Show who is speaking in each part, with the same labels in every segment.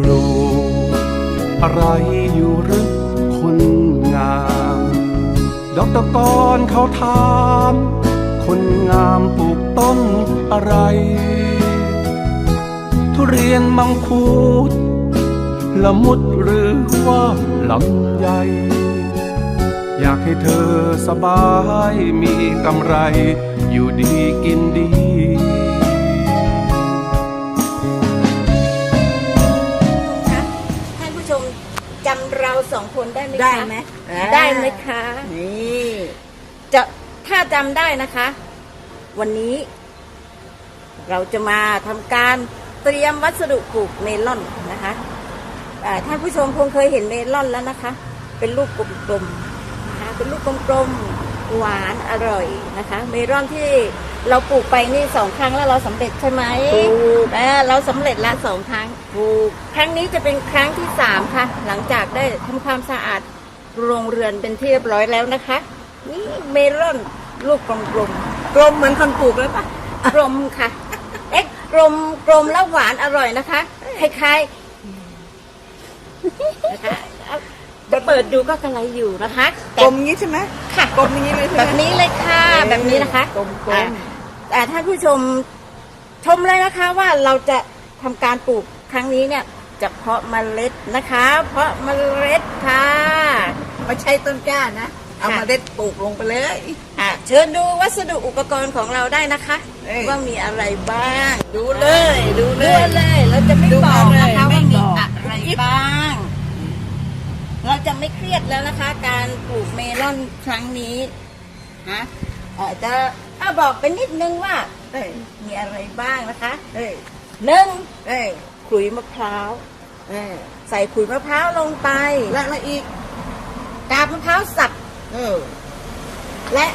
Speaker 1: ปลูกอะไรอยู่หรือคนงาม ดอกตะกอนเขาถาม คนงามปลูกต้นอะไร ทุเรียนมังคุดละมุดหรือว่าลำไยอยากให้เธอสบายมีกำไร อยู่ดีกินดี
Speaker 2: องคนได้ไหมคะ
Speaker 3: ได้ไหม
Speaker 2: ได้ไหมคะ
Speaker 3: นี่
Speaker 2: จะถ้าจำได้นะคะ วันนี้ เราจะมาทำการเตรียมวัสดุปลูกเมลอนนะคะอ่าท่านผู้ชมคงเคยเห็นเมลอนแล้วนะคะ เป็นลูกกลมๆนะคะเป็นลูกกลมๆหวานอร่อยนะคะ เมลอนที่ เราปลูกไปนี่สองครั้งแล้วเราสำเร็จใช่ไหม
Speaker 3: ถูก
Speaker 2: เออเราสำเร็จละสองครั้งถูกครั้งนี้จะเป็นครั้งที่สามค่ะ หลังจากได้ทำความสะอาดโรงเรือนเป็นที่เรียบร้อยแล้วนะคะ นี่เมลอนลูกกลม
Speaker 3: กลมเหมือนคนปลูกเลยปะ
Speaker 2: ๆกลมค่ะ เอ๊ะกลมกลมแล้วหวานอร่อยนะคะคล้ายๆนะคะเอาจะเปิดดูก็กระไรอยู่นะคะ
Speaker 3: ก
Speaker 2: แต่
Speaker 3: ลมงี้ใช่ไหม
Speaker 2: ค่ะ
Speaker 3: กลมอย่างนี้เลยใช่ไหม
Speaker 2: แบบนี้เลยค่ะ แบบนี้นะคะ
Speaker 3: กลมๆ
Speaker 2: อ่า แต่ท่านผู้ชมชมเลยนะคะว่าเราจะทำการปลูกครั้งนี้เนี่ยจะเพาะเมล็ดนะคะ เพาะเมล็ดค่ะ
Speaker 3: ไม่ใช่ต้นกล้านะ เอา
Speaker 2: ค่ะ
Speaker 3: มาเด็ดปลูกลงไปเลย
Speaker 2: อะเชิญดูวัสดุอุปกรณ์ของเราได้นะคะ
Speaker 3: เอ้ย
Speaker 2: ว่ามีอะไรบ้าง
Speaker 3: ดูเลย ดูเล
Speaker 2: ดู
Speaker 3: ย
Speaker 2: เลยเราจะไม่
Speaker 3: ดู
Speaker 2: บอก
Speaker 3: มาเลย
Speaker 2: นะคะ
Speaker 3: ไม่
Speaker 2: ว่ามี
Speaker 3: บอก
Speaker 2: อะไรบ้าง เราจะไม่เครียดแล้วนะคะ การปลูกเมลอนครั้งนี้ฮะอาจจะถ้า บอกไปนิดนึงว่า
Speaker 3: เอ้ย
Speaker 2: มีอะไรบ้างนะคะ
Speaker 3: เอ้ย
Speaker 2: หนึ่ง
Speaker 3: เอ้ย
Speaker 2: ขลุยมะพร้าว
Speaker 3: เอ้ย
Speaker 2: ใส่ขลุยมะพร้าวลงไป
Speaker 3: และอะไรอีก
Speaker 2: กาบมะพร้าวสับ
Speaker 3: เออ
Speaker 2: และ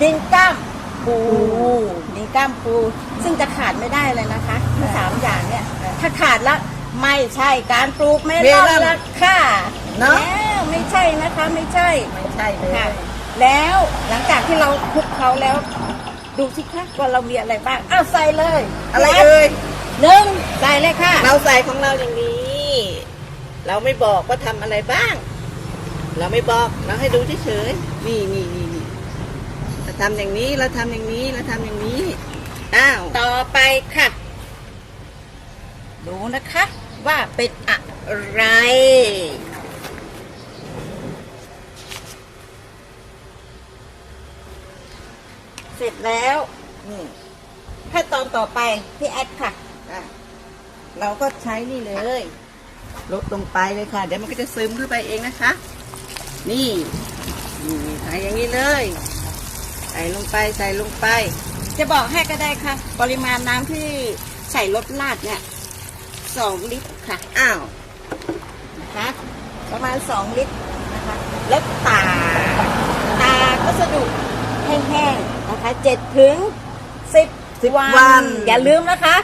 Speaker 2: ดินก้ามปูดินก้ามปู ซึ่งจะขาดไม่ได้เลยนะคะทั้งสามอย่างเนี่ยถ้าขาดแล้วไม่ใช่การปลูกเมลอนแล้วค่ะ
Speaker 3: เนาะ
Speaker 2: แล้วไม่ใช่นะคะ ไม่ใช่
Speaker 3: ไม่ใช่เล
Speaker 2: ค่ะ
Speaker 3: ย
Speaker 2: แล้วหลังจากที่เราคลุกเขาแล้ว ดูสิคะว่าเรามีอะไรบ้างอ้าวใส่เลย
Speaker 3: อะไรเอ่ย
Speaker 2: หนึ่งใส่เลยค่ะ
Speaker 3: เราใส่ของเราอย่างนี้ เราไม่บอกว่าทำอะไรบ้าง เราไม่บอกเราให้ดูเฉยๆนี่นี่นี่นี่เราทำอย่างนี้เราทำอย่างนี้เราทำอย่างนี้อ้าว
Speaker 2: ต่อไปค่ะ ดูนะคะ ว่าเป็นอะไร เส ร็จแล้ว
Speaker 3: นี่
Speaker 2: ขั้นตอนต่อไปพี่แอดค่ะ
Speaker 3: อะ เราก็ใช้นี่เลยลดลงไปเลยค่ะ เดี๋ยวมันก็จะซึมเข้าไปเองนะคะ นี่นี่ใส่อย่างนี้เลย ใส่ลงไปใส่ลงไป
Speaker 2: จะบอกให้ก็ได้ค่ะ ปริมาณน้ำที่ใส่รสลาดเนี่ยสองลิตรค่ะ
Speaker 3: อ้าว
Speaker 2: นะคะประมาณสองลิตรนะคะ แล้วตา ตากวัสดุแห้งๆ นะคะเจ็ดถึงสิบ
Speaker 3: สิบ
Speaker 2: วัน
Speaker 3: วัน
Speaker 2: อย่าลืมนะคะ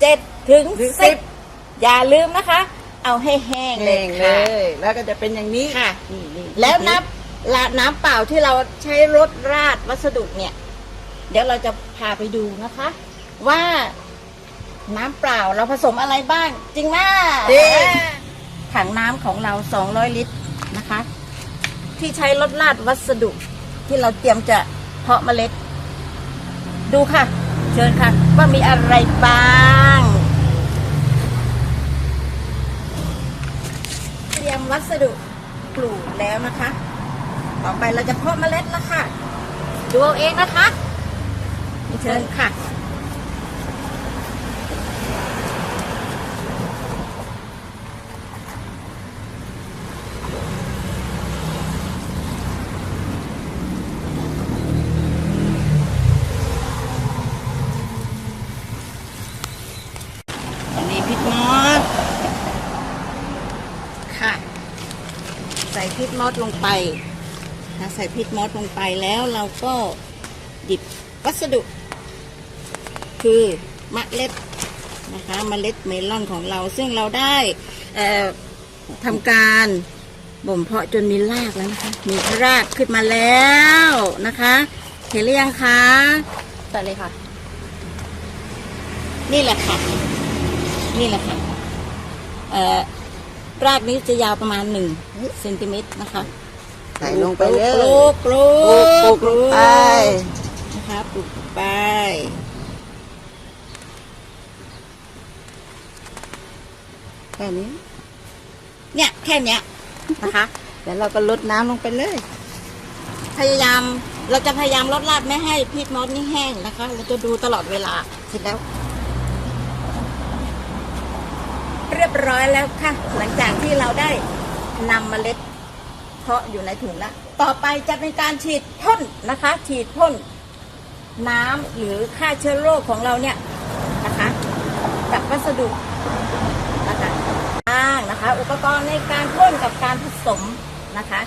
Speaker 2: เจ็ดถึง
Speaker 3: ถึง
Speaker 2: สิบ
Speaker 3: 10
Speaker 2: อย่าลืมนะคะ เอาให้แห้งเล
Speaker 3: แห้
Speaker 2: ย
Speaker 3: งเล
Speaker 2: ค่ะ
Speaker 3: ยแล้วก็จะเป็นอย่างนี้
Speaker 2: ค่ะ
Speaker 3: นี่นี่
Speaker 2: แล้วน้ำละน้ำเปล่าที่เราใช้รดราดวัสดุเนี่ย เดี๋ยวเราจะพาไปดูนะคะ ว่าน้ำเปล่าเราผสมอะไรบ้าง จริงไหม
Speaker 3: จริง
Speaker 2: ถังน้ำของเรา 200 ลิตรนะคะ ที่ใช้รดราดวัสดุที่เราเตรียมจะเพาะเมล็ด ดูค่ะ เชิญค่ะ ว่ามีอะไรบ้างเตรียมวัสดุปลูกแล้วนะคะ ต่อไปเราจะเพาะเมล็ดแล้วค่ะ ดูเอาเองนะคะ เชิญค่ะ
Speaker 3: อันนี้พริกมอส
Speaker 2: ค่ะ ใส่พริกมอสลงไปนะใส่พริกมอสลงไปแล้วเราก็หยิบวัสดุ คือเมล็ดนะคะเมล็ดเมลอนของเราซึ่งเราได้เอ่อทำการบ่มเพาะจนมีรากแล้วนะคะ มีรากขึ้นมาแล้วนะคะ เห็นหรือยังคะต่อเลยค่ะ นี่แหละค่ะ นี่แหละค่ะเอ่อ รากนี้จะยาวประมาณหนึ่งเซนติเมตรนะคะ
Speaker 3: ใส่ลงไปเลย
Speaker 2: ปลูกปลู
Speaker 3: ปลูก
Speaker 2: ก
Speaker 3: ปลูกลงไป
Speaker 2: นะคะปลูกไป
Speaker 3: แค่นี้
Speaker 2: เนี่ยแค่เนี้ยนะคะ
Speaker 3: เดี๋ยวเราก็ลดน้ำลงไปเลย
Speaker 2: พยายามเราจะพยายามลดรากไม่ให้พีชมอสนี่แห้งนะคะ เราจะดูตลอดเวลาเสร็จแล้ว เรี ยบร้อยแล้วค่ะ หลังจากที่เราได้นำเมล็ดเพาะอยู่ในถุงแล้วต่อไปจะเป็นการฉีดพ่นนะคะ ฉีดพ่นน้ำหรือฆ่าเชื้อโรคของเราเนี่ยนะคะ กับวัสดุนะคะ้างนะคะ อุปกรณ์ในการพ่นกับการผสมนะคะ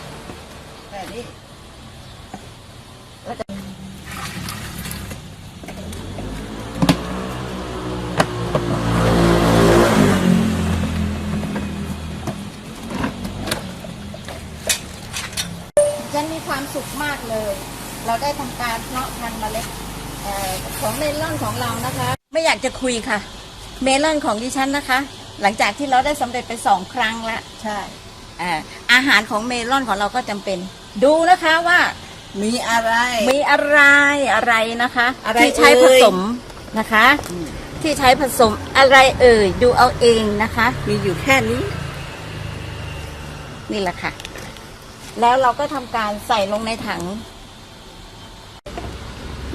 Speaker 2: เราได้ทำการเพาะพันธุ์เมล็ดเอ่อของเมลอนของเรานะคะ ไม่อยากจะคุยค่ะ เมลอนของดิฉันนะคะ หลังจากที่เราได้สำเร็จไปสองครั้งแล้ว
Speaker 3: ใช่
Speaker 2: อ่าอาหารของเมลอนของเราก็จำเป็น ดูนะคะว่า
Speaker 3: มีอะไร
Speaker 2: มีอะไรอะไรนะคะ
Speaker 3: อะไร
Speaker 2: ที่ใช้
Speaker 3: เอ่
Speaker 2: ผ
Speaker 3: ย
Speaker 2: สมนะคะ
Speaker 3: อืม
Speaker 2: ที่ใช้ผสมอะไรเอ่ยดูเอาเองนะคะ
Speaker 3: มีอยู่แค่นี้
Speaker 2: นี่แหละค่ะ แล้วเราก็ทำการใส่ลงในถัง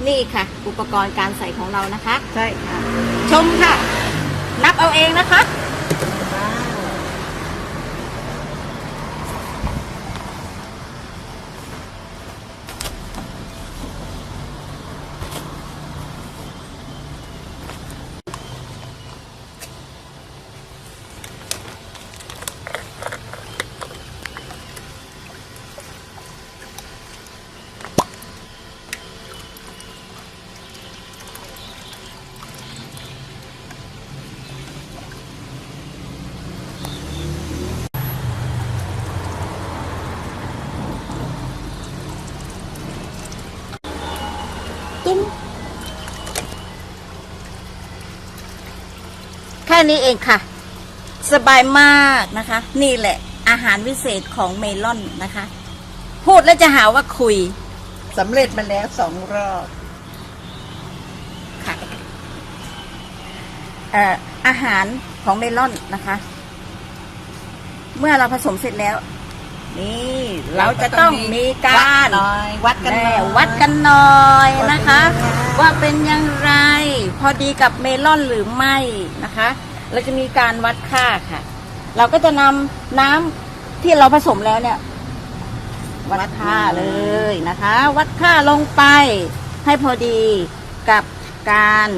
Speaker 2: นี่ค่ะ อุปกรณ์การใส่ของเรานะคะ
Speaker 3: ใช่ค่ะ
Speaker 2: ชมค่ะ นับเอาเองนะคะ ตุ้มแค่นี้เองค่ะ สบายมากนะคะ นี่แหละอาหารวิเศษของเมลอนนะคะ พูดแล้วจะหาว่าคุย
Speaker 3: สำเร็จมาแล้วสองรอบ
Speaker 2: ค่ะเอ่ออาหารของเมลอนนะคะ เมื่อเราผสมเสร็จแล้ว นี่เราจะต้องมีการ
Speaker 3: วัดหน่อยวัดกันหน่อย
Speaker 2: แน่วัดกันหน่อยนะคะ
Speaker 3: ว่าเป็นยังไง
Speaker 2: ว่าเป็นอย่างไร พอดีกับเมลอนหรือไม่นะคะ เราจะมีการวัดค่าค่ะ เราก็จะนำน้ำที่เราผสมแล้วเนี่ย วัดค่าเลยนะคะ วัดค่าลงไปให้พอดีกับการ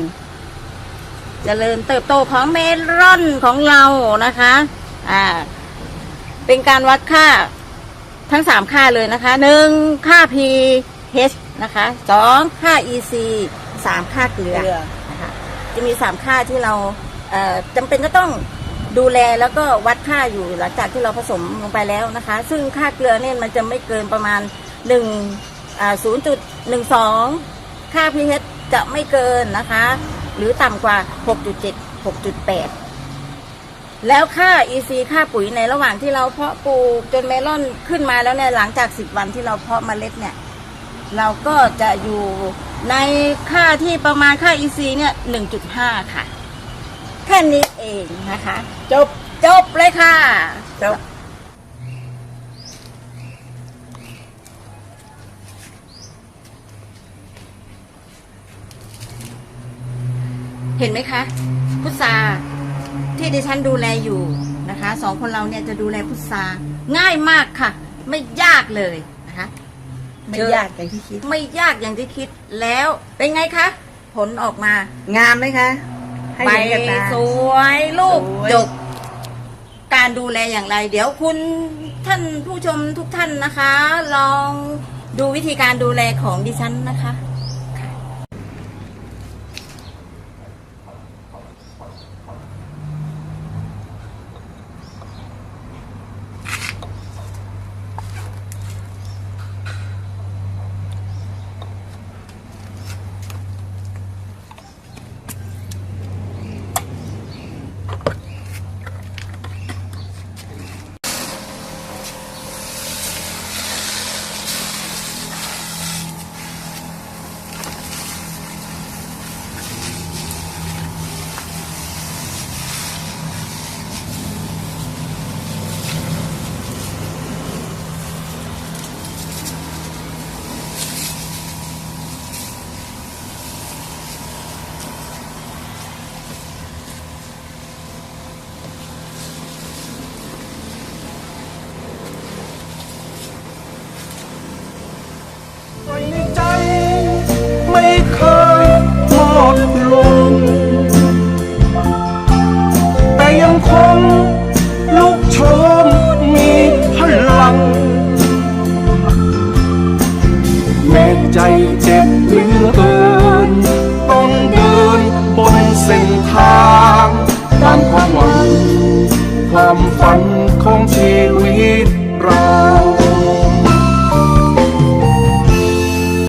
Speaker 2: เจริญเติบโตของเมลอนของเรานะคะ อ่า เป็นการวัดค่า ทั้งสามค่าเลยนะคะหนึ่งค่า pH นะคะสองค่า EC สามค่าเกลือ
Speaker 3: เกลือ
Speaker 2: นะคะจะมีสามค่าที่เราเอ่อจำเป็นก็ต้องดูแลแล้วก็วัดค่าอยู่หลังจากที่เราผสมลงไปแล้วนะคะ ซึ่งค่าเกลือเนี่ยมันจะไม่เกินประมาณ1อ่า0.12 ค่า pH จะไม่เกินนะคะ หรือต่ำกว่า 6.7 6.8 แล้วค่า EC ค่าปุ๋ยในระหว่างที่เราเพาะปลูกจนเมลอนขึ้นมาแล้วเนี่ยหลังจาก 10 วันที่เราเพาะเมล็ดเนี่ย เราก็จะอยู่ในค่าที่ประมาณค่า EC เนี่ย1.5 ค่ะ แค่นี้เองนะคะ
Speaker 3: จบ
Speaker 2: จบเลยค่ะ
Speaker 3: จบ
Speaker 2: เห็นไหมคะ พุทรา ที่ดิฉันดูแลอยู่นะคะสองคนเราเนี่ยจะดูแลพุทราง่ายมากค่ะ ไม่ยากเลยนะคะ
Speaker 3: ไม่
Speaker 2: เจอ
Speaker 3: ยากอย่างที่คิด
Speaker 2: ไม่ยากอย่างที่คิดแล้วเป็นไงคะ ผลออกมา
Speaker 3: งามไหมคะให้
Speaker 2: ใบ
Speaker 3: เห็นกับตา
Speaker 2: สวยลูก
Speaker 3: สวย
Speaker 2: ดกการดูแลอย่างไร เดี๋ยวคุณท่านผู้ชมทุกท่านนะคะ ลองดูวิธีการดูแลของดิฉันนะคะ